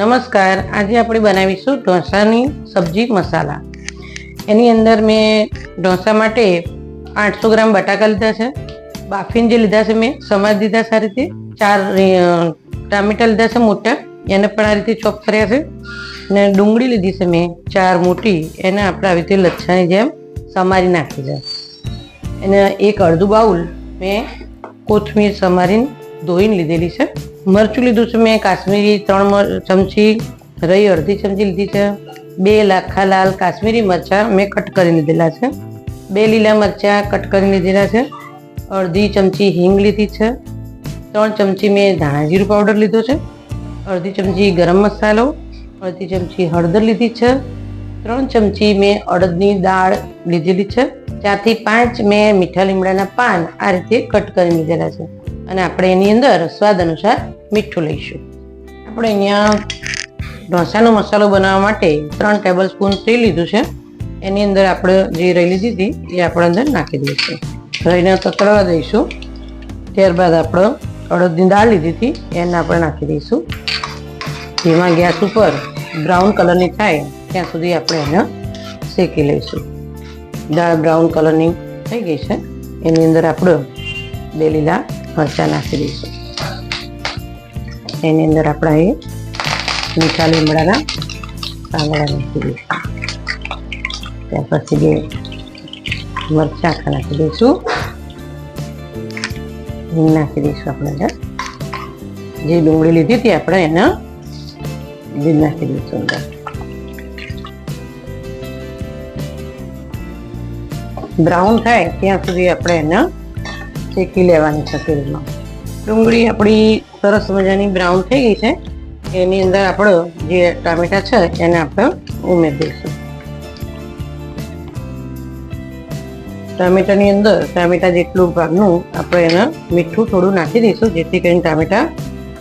નમસ્કાર. આજે આપણે બનાવીશું ઢોસાની સબ્જી મસાલા. એની અંદર મેં ઢોસા માટે આઠસો ગ્રામ બટાકા લીધા છે. બાફીને જે લીધા છે મેં, સમાજ દીધા આ રીતે. ચાર ટામેટા લીધા છે મોટા. એને પણ આ રીતે ચોપ કર્યા છે. અને ડુંગળી લીધી છે મેં, ચાર મોટી. એને આપણે આવી રીતે લચ્છાની જેમ સમારી નાખી છે. એને એક અડધું બાઉલ મેં કોથમીર સમારીને ધોઈને લીધેલી છે. મરચું લીધું છે મેં, કાશ્મીરી ત્રણ ચમચી રહી અડધી ચમચી લીધી છે. બે લાખા લાલ કાશ્મીરી મરચાં મેં કટ કરી લીધેલા છે. બે લીલા મરચાં કટ કરી લીધેલા છે. અડધી ચમચી હિંગ લીધી છે. ત્રણ ચમચી મેં ધાણા જીરું પાવડર લીધો છે. અડધી ચમચી ગરમ મસાલો, અડધી ચમચી હળદર લીધી છે. ત્રણ ચમચી મેં અડદની દાળ લીધેલી છે. ચારથી પાંચ મેં મીઠા લીમડાના પાન આ રીતે કટ કરી લીધેલા છે. અને આપણે એની અંદર સ્વાદ અનુસાર મીઠું લઈશું. આપણે અહીંયા ઢોસાનો મસાલો બનાવવા માટે ત્રણ ટેબલ સ્પૂન તેલ લીધું છે. એની અંદર આપણે જે રહી લીધી હતી એ આપણે અંદર નાખી દઈશું. રહીને તતડવા દઈશું. ત્યારબાદ આપણે અડદની દાળ લીધી હતી, એને આપણે નાખી દઈશું. ધીમા ગેસ ઉપર બ્રાઉન કલરની થાય, ત્યાં સુધી આપણે એને શેકી લઈશું. દાળ બ્રાઉન કલરની થઈ ગઈ છે. એની અંદર આપણે બે લીલા મરચાં નાખી દઈશું. એની અંદર આપણા એ મીઠા લીમડાના પાંદડા નાખી દઈશું. ત્યાર પછી બે મરચાં આખા નાખી દઈશું. હિંગ નાખી દઈશું આપણે અંદર. જે ડુંગળી લીધી હતી આપણે એના બી નાખી દઈશું અંદર. બ્રાઉન થાય ત્યાં સુધી આપણે એને શેકી લેવાની છે તેલમાં. ડુંગળી આપણી સરસ મજાની બ્રાઉન થઈ ગઈ છે. એની અંદર આપણે જે ટામેટા છે એને આપણે ઉમેરી દઈશું. ટામેટાની અંદર ટામેટા જેટલું ભાગનું આપણે એને મીઠું થોડું નાખી દઈશું, જેથી કરીને ટામેટા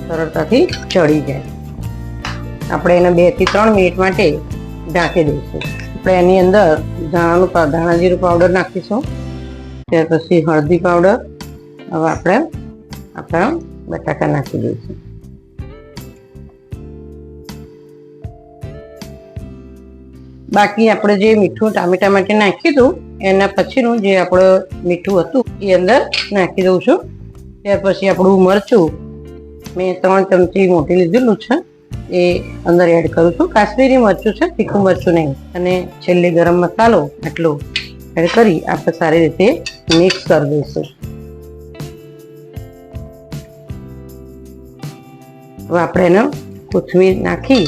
સરળતાથી ચડી જાય. આપણે એને બેથી ત્રણ મિનિટ માટે ઢાંકી દઈશું. આપણે એની અંદર ધાણાનું ધાણા જીરું પાવડર નાખીશું. ત્યાર પછી હળદી પાવડર હવે આપણે આપણા બટાકા નાખી દઈશું. બાકી આપણે જે મીઠું ટામેટા માટે નાખ્યું હતું એના પછીનું જે આપણે મીઠું હતું, એ અંદર નાખી દઉં છું. ત્યાર પછી આપણું મરચું, મેં ત્રણ ચમચી મોટી લીધેલું છે, એ અંદર એડ કરું છું. કાશ્મીરી મરચું છે, તીખું મરચું નહીં. અને છેલ્લે ગરમ મસાલો આટલો એડ કરી આપણે સારી રીતે મિક્સ કરી દઈશું. હવે આપણે એને કોથમીર નાખી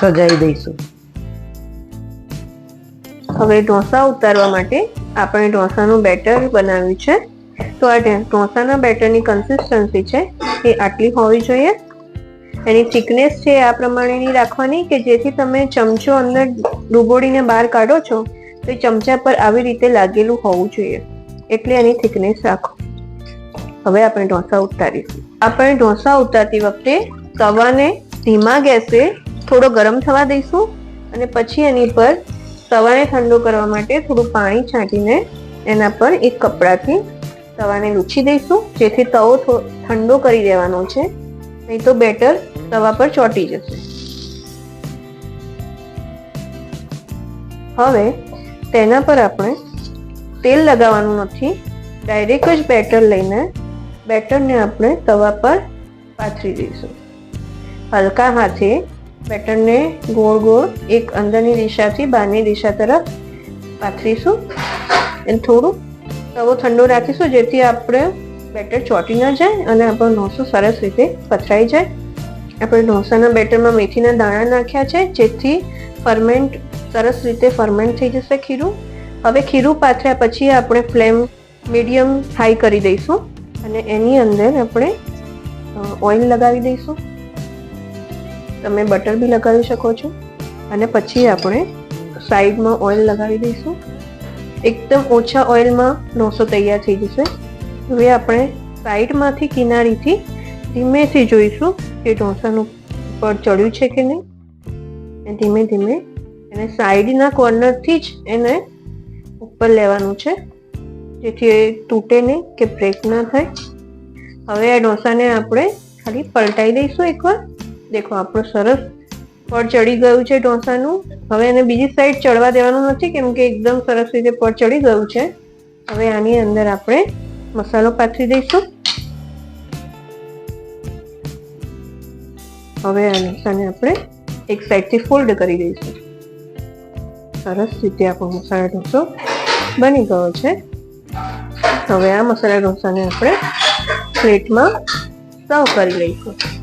સજાવી દઈશું. હવે ઢોસા ઉતારવા માટે આપણે ઢોસાનું બેટર બનાવ્યું છે. તો આ ઢોસાના બેટરની કન્સિસ્ટન્સી છે એ આટલી હોવી જોઈએ. એની થિકનેસ છે આ પ્રમાણેની રાખવાની કે જેથી તમે ચમચો અંદર ડૂબોડીને બહાર કાઢો છો તો ચમચા પર આવી રીતે લાગેલું હોવું જોઈએ. એટલે એની થિકનેસ રાખો. હવે આપણે ઢોસા ઉતારીશું. આપણે ઢોસા ઉતારતી વખતે તવાને ધીમા ગેસે થોડો ગરમ થવા દઈશું અને પછી એની પર તવાને ઠંડો કરવા માટે થોડું પાણી છાંટીને એના પર એક કપડાથી તવાને લૂછી દઈશું, જેથી તવો ઠંડો કરી દેવાનો છે. નહીં તો બેટર તવા પર ચોંટી જશે. હવે તેના પર આપણે તેલ લગાવવાનું નથી, ડાયરેક્ટ જ બેટર લઈને બેટરને આપણે તવા પર પાથરી દઈશું. હલકા હાથે બેટરને ગોળ ગોળ એક અંદરની દિશાથી બહારની દિશા તરફ પાથરીશું. અને થોડું તવો ઠંડો રાખીશું જેથી આપણે બેટર ચોંટી ન જાય અને આપણો ઢોસો સરસ રીતે પથરાઈ જાય. આપણે ઢોસાના બેટરમાં મેથીના દાણા નાખ્યા છે જેથી ફરમેન્ટ સરસ રીતે ફરમેન્ટ થઈ જશે ખીરું. હવે ખીરું પાથર્યા પછી આપણે ફ્લેમ મીડિયમ હાઈ કરી દઈશું. અને એની અંદર આપણે ઓઇલ લગાવી દઈશું. તમે બટર બી લગાવી શકો છો. અને પછી આપણે સાઈડમાં ઓઇલ લગાવી દઈશું. એકદમ ઓછા ઓઇલમાં ઢોસો તૈયાર થઈ જશે. હવે આપણે સાઈડમાંથી કિનારીથી ધીમેથી જોઈશું કે ઢોસાનું ઉપર ચડ્યું છે કે નહીં. એ ધીમે ધીમે એને સાઈડના કોર્નરથી જ એને ઉપર લેવાનું છે. જેથી એ તૂટે નહીં કે બ્રેક ના થાય. હવે આ ઢોસાને આપણે ખાલી પલટાઈ દઈશું એકવાર. દેખો, આપણો સરસ પડ ચડી ગયું છે ઢોસાનું. હવે એને બીજી સાઈડ ચડવા દેવાનું નથી, કેમ કે એકદમ સરસ રીતે પડ ચડી ગયું છે. હવે આની અંદર આપણે મસાલો પાથરી દઈશું. હવે આ ઢોસાને આપણે એક સાઈડથી ફોલ્ડ કરી દઈશું. સરસ રીતે આપણો મસાલા ઢોસો બની ગયો છે. હવે આ મસાલા ઢોસાને આપણે પ્લેટમાં સર્વ કરી લઈશું.